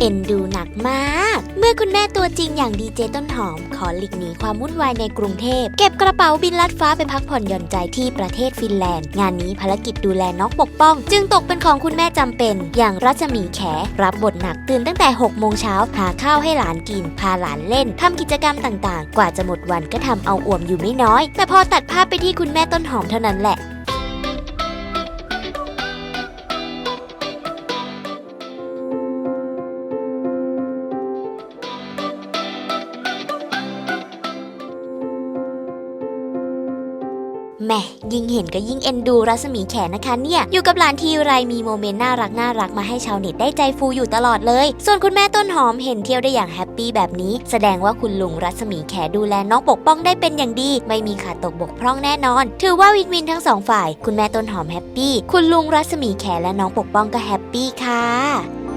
เอ็นดูหนักมาก เมื่อคุณแม่ตัวจริงอย่างดีเจต้นหอม ขอหลีกหนีความวุ่นวายในกรุงเทพ เก็บกระเป๋าบินลัดฟ้าไปพักผ่อนหย่อนใจที่ประเทศฟินแลนด์ งานนี้ภารกิจดูแลน้องปกป้อง จึงตกเป็นของคุณแม่จำเป็น อย่างรัศมีแข รับบทหนักตื่นตั้งแต่6โมงเช้าหาข้าวให้หลานกิน พาหลานเล่นทำกิจกรรมต่างๆ กว่าจะหมดวันก็ทำเอาอ่วมอยู่ไม่น้อย แต่พอตัดภาพไปที่คุณแม่ต้นหอมเท่านั้นแหละ แหม่ยิ่งเห็นก็ยิ่งเอ็นดูรัศมีแขนะคะเนี่ย อยู่กับหลานทีไรมีโมเมนต์น่ารักน่ารักมาให้ชาวเน็ตได้ใจฟูอยู่ตลอดเลย ส่วนคุณแม่ต้นหอมเห็นเที่ยวได้อย่างแฮปปี้แบบนี้ แสดงว่าคุณลุงรัศมีแขดูแลน้องปกป้องได้เป็นอย่างดี ไม่มีขาดตกบกพร่องแน่นอน ถือว่าวินวินทั้งสองฝ่าย คุณแม่ต้นหอมแฮปปี้ คุณลุงรัศมีแขและน้องปกป้องก็แฮปปี้ค่ะ